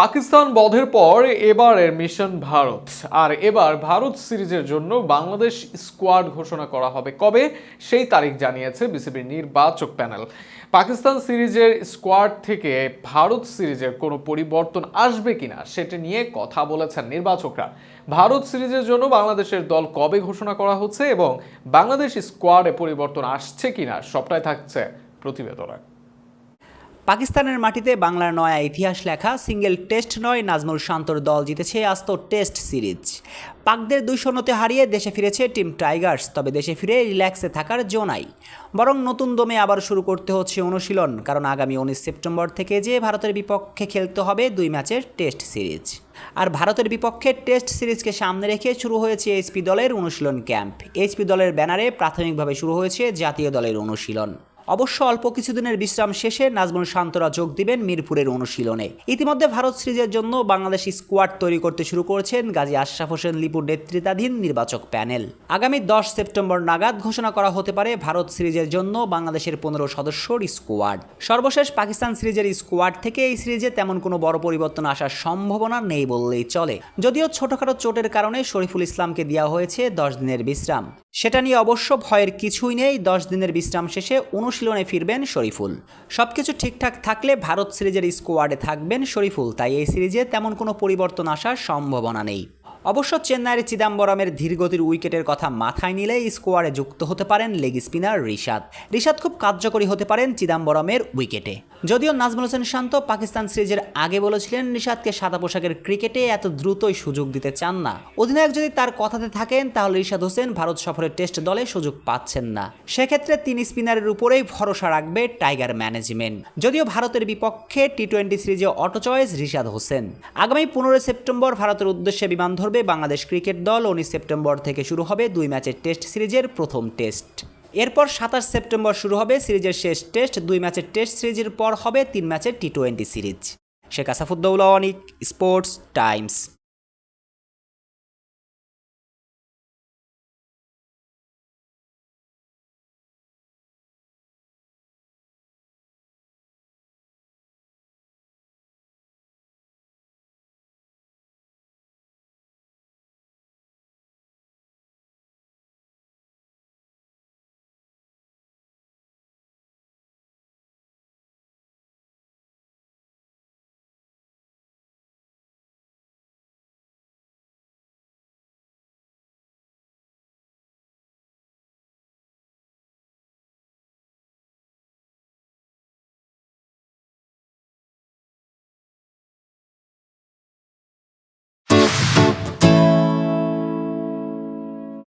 পাকিস্তান বধের পর এবারের মিশন ভারত। আর এবার ভারত সিরিজের জন্য বাংলাদেশ স্কোয়াড ঘোষণা করা হবে কবে, সেই তারিখ জানিয়েছে বিসিবির নির্বাচক প্যানেল। পাকিস্তান সিরিজের স্কোয়াড থেকে ভারত সিরিজের কোনো পরিবর্তন আসবে কিনা, সেটা নিয়ে কথা বলেছেন নির্বাচকরা। ভারত সিরিজের জন্য বাংলাদেশের দল কবে ঘোষণা করা হচ্ছে এবং বাংলাদেশ স্কোয়াডে পরিবর্তন আসছে কিনা, সবটাই থাকছে প্রতিবেদনে। পাকিস্তানের মাটিতে বাংলার নয়া ইতিহাস লেখা সিঙ্গেল টেস্ট নয়, নাজমুল শান্তর দল জিতেছে আস্ত টেস্ট সিরিজ। পাকদের দুই শূন্যতে হারিয়ে দেশে ফিরেছে টিম টাইগার্স, তবে দেশে ফিরে রিল্যাক্সে থাকার জো নাই। বরং নতুন দমে আবার শুরু করতে হচ্ছে অনুশীলন, কারণ আগামী উনিশ সেপ্টেম্বর থেকে যে ভারতের বিপক্ষে খেলতে হবে দুই ম্যাচের টেস্ট সিরিজ। আর ভারতের বিপক্ষে টেস্ট সিরিজকে সামনে রেখে শুরু হয়েছে এইচপি দলের অনুশীলন ক্যাম্প। এইচপি দলের ব্যানারে প্রাথমিকভাবে শুরু হয়েছে জাতীয় দলের অনুশীলন। অবশ্য অল্প কিছুদিনের বিশ্রাম শেষে নাজমুল শান্তরা যোগ দিবেন মিরপুরের অনুশীলনে। ইতিমধ্যে ভারত সিরিজের জন্য বাংলাদেশ স্কোয়াড তৈরি করতে শুরু করেছেন গাজী আশরাফ হোসেন লিপুর নেতৃত্বাধীন নির্বাচক প্যানেল। আগামী দশ সেপ্টেম্বর নাগাদ ঘোষণা করা হতে পারে ভারত সিরিজের জন্য বাংলাদেশের পনেরো সদস্যর স্কোয়াড। সর্বশেষ পাকিস্তান সিরিজের স্কোয়াড থেকে এই সিরিজে তেমন কোনো বড় পরিবর্তন আসার সম্ভাবনা নেই বললেই চলে। যদিও ছোটখাটো চোটের কারণে শরীফুল ইসলামকে দেওয়া হয়েছে দশ দিনের বিশ্রাম। সেটা নিয়ে অবশ্য ভয়ের কিছুই নেই। দশ দিনের বিশ্রাম শেষে অনুশীলনে ফিরবেন শরীফুল। সবকিছু ঠিকঠাক থাকলে ভারত সিরিজের স্কোয়াডে থাকবেন শরীফুল। তাই এই সিরিজে তেমন কোনো পরিবর্তন আসার সম্ভাবনা নেই। অবশ্য চেন্নাইয়ের চিদাম্বরমের ধীরগতির উইকেটের কথা মাথায় নিলে স্কোয়াডে যুক্ত হতে পারেন লেগ স্পিনার রিশাদ। রিশাদ খুব কার্যকরী হতে পারেন চিদাম্বরমের উইকেটে। যদিও নাজমুল হোসেন শান্ত পাকিস্তান সিরিজের আগে বলেছিলেন রিশাদকে সাদা পোশাকের ক্রিকেটে এত দ্রুতই সুযোগ দিতে চান না। অধিনায়ক যদি তার কথাতে থাকেন, তাহলে রিশাদ হোসেন ভারত সফরের টেস্ট দলে সুযোগ পাচ্ছেন না। সেক্ষেত্রে তিন স্পিনারের উপরেই ভরসা রাখবে টাইগার ম্যানেজমেন্ট। যদিও ভারতের বিপক্ষে টি টোয়েন্টি সিরিজে অটো চয়েস রিশাদ হোসেন। আগামী পনেরোই সেপ্টেম্বর ভারতের উদ্দেশ্যে বিমান ধরবে বাংলাদেশ ক্রিকেট দল। উনিশ সেপ্টেম্বর থেকে শুরু হবে দুই ম্যাচের টেস্ট সিরিজের প্রথম টেস্ট। এরপর সাতাশ সেপ্টেম্বর শুরু হবে সিরিজের শেষ টেস্ট, দুই ম্যাচের টেস্ট সিরিজের পর হবে তিন ম্যাচের T twenty series. Sheikh Asafuddowla, Anik, Sports, Times.